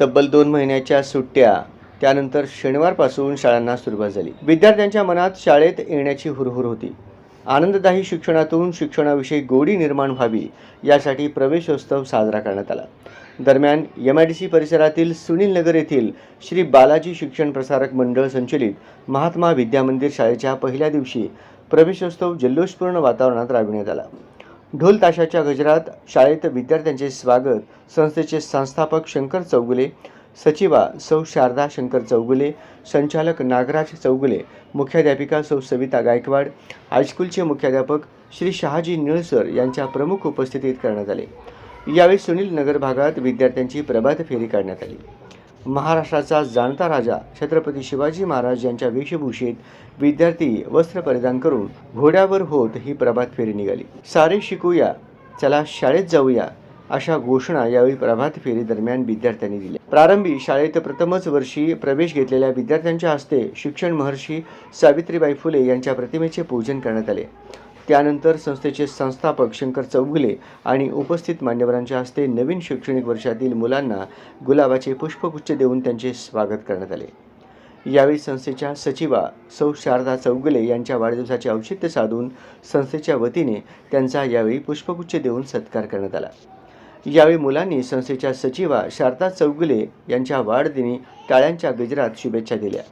तब्बल दोन महिन्याच्या सुट्ट्या त्यानंतर शनिवारपासून शाळांना सुरुवात झाली. विद्यार्थ्यांच्या मनात शाळेत येण्याची हुरहुर होती. आनंददायी शिक्षणातून शिक्षणाविषयी गोडी निर्माण व्हावी यासाठी प्रवेशोत्सव साजरा करण्यात आला. दरम्यान एम आय डी सी परिसरातील सुनील नगर येथील श्री बालाजी शिक्षण प्रसारक मंडळ संचलित महात्मा विद्यामंदिर शाळेच्या पहिल्या दिवशी प्रवेशोत्सव जल्लोषपूर्ण वातावरणात राबविण्यात आला. ढोल ताशाच्या गजरात शाळेत विद्यार्थ्यांचे स्वागत संस्थेचे संस्थापक शंकर चौगुले सचिवा सौ शारदा शंकर चौगुले संचालक नागराज चौगुले मुख्याध्यापिका सौ सविता गायकवाड हायस्कूलचे मुख्याध्यापक श्री शहाजी निळसर यांच्या प्रमुख उपस्थितीत करण्यात आले. यावेळी सुनील नगर भागात विद्यार्थ्यांची प्रभात फेरी काढण्यात आली. महाराष्ट्राचा जाणता राजा छत्रपती शिवाजी महाराज यांच्या वेशभूषेत विद्यार्थी वस्त्र परिधान करून घोड्यावर होत ही प्रभात फेरी निघाली. सारे शिकूया चला शाळेत जाऊया अशा घोषणा यावेळी प्रभात फेरी दरम्यान विद्यार्थ्यांनी दिल्या. प्रारंभी शाळेत प्रथमच वर्षी प्रवेश घेतलेल्या विद्यार्थ्यांच्या हस्ते शिक्षण महर्षी सावित्रीबाई फुले यांच्या प्रतिमेचे पूजन करण्यात आले. त्यानंतर संस्थेचे संस्थापक शंकर चौगुले आणि उपस्थित मान्यवरांच्या हस्ते नवीन शैक्षणिक वर्षातील मुलांना गुलाबाचे पुष्पगुच्छ देऊन त्यांचे स्वागत करण्यात आले. यावेळी संस्थेच्या सचिवा सौ शारदा चौगुले यांच्या वाढदिवसाचे औचित्य साधून संस्थेच्या वतीने त्यांचा यावेळी पुष्पगुच्छ देऊन सत्कार करण्यात आला. यावेळी मुलांनी संस्थेच्या सचिवा शारदा चौगुले यांच्या वाढदिनी टाळ्यांच्या गजरात शुभेच्छा दिल्या.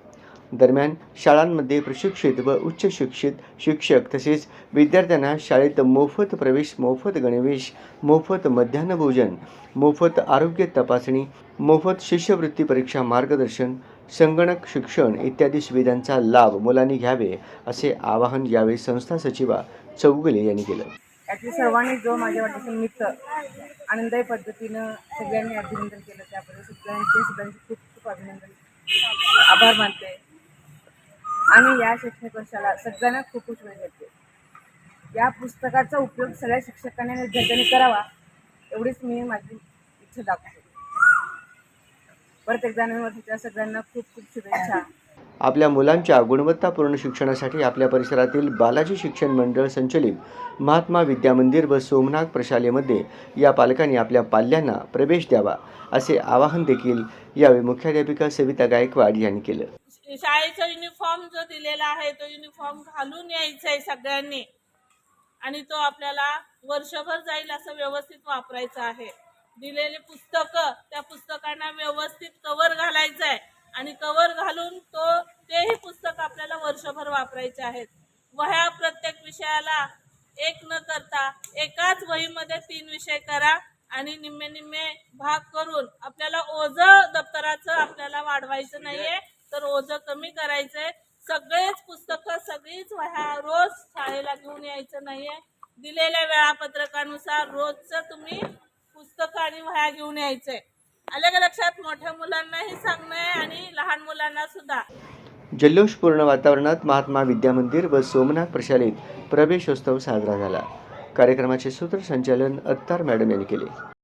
दरम्यान शाळांमध्ये प्रशिक्षित व उच्च शिक्षित शिक्षक तसेच विद्यार्थ्यांना शाळेत मोफत प्रवेश मोफत गणवेश मोफत मध्यान्ह भोजन मोफत आरोग्य तपासणी मोफत शिष्यवृत्ती परीक्षा मार्गदर्शन संगणक शिक्षण इत्यादी सुविधांचा लाभ मुलांनी घ्यावे असे आवाहन यावेळी संस्था सचिवा चौगुले यांनी केलं. यातील सर्वांनी जो माझ्या वाढदिवसानिमित्त आनंदायी पद्धतीनं सगळ्यांनी अभिनंदन केलं. त्याबद्दल सगळ्यांचे सगळ्यांचे खूप खूप अभिनंदन. आभार मानते. आणि या शैक्षणिक वर्षाला सगळ्यांना खूप खूप शुभेच्छा या पुस्तकाचा उपयोग सगळ्या शिक्षकांनी आणि विद्यार्थ्यांनी करावा एवढीच मी माझी इच्छा दाखवते. परत एकदा नवीन सगळ्यांना खूप खूप शुभेच्छा. आपल्या मुलांच्या गुणवत्तापूर्ण शिक्षणासाठी आपल्या परिसरातील बालाजी शिक्षण मंडळ संचलित महात्मा विद्यामंदिर व सोमनाथ प्रशालेमध्ये या पालकांनी आपल्या पाल्यांना प्रवेश द्यावा असे आवाहन देखील यावेळी मुख्याध्यापिका सविता गायकवाड यांनी केलं. शाळेचा युनिफॉर्म जो दिलेला आहे तो युनिफॉर्म घालून यायचा आहे सगळ्यांनी. आणि तो आपल्याला वर्षभर जाईल असं व्यवस्थित वापरायचं आहे. दिलेले पुस्तकं त्या पुस्तकांना व्यवस्थित कवर घालायचं आहे आणि कवर घालून तो तेही पुस्तक आपल्याला वर्षभर वापरायचे आहेत. वह्या प्रत्येक विषयाला एक न करता एकाच वहीमध्ये तीन विषय करा आणि निम्मे निम्मे भाग करून आपल्याला ओझं दप्तराचं आपल्याला वाढवायचं नाहीये. तर ओझं कमी करायचंय. सगळेच पुस्तकं सगळीच वह्या रोज शाळेला घेऊन यायचं नाहीये. दिलेल्या वेळापत्रकानुसार रोजचं तुम्ही पुस्तकं आणि वह्या घेऊन यायचंय. आलं का लक्षात? मोठ्या मुलांनाही सांगणं आहे आणि लहान मुलांना सुद्धा. जल्लोषपूर्ण वातावरणात महात्मा विद्या मंदिर व सोमनाथ प्रशालेत प्रवेशोत्सव साजरा झाला. कार्यक्रमाचे सूत्रसंचालन अत्तार मॅडम यांनी केले.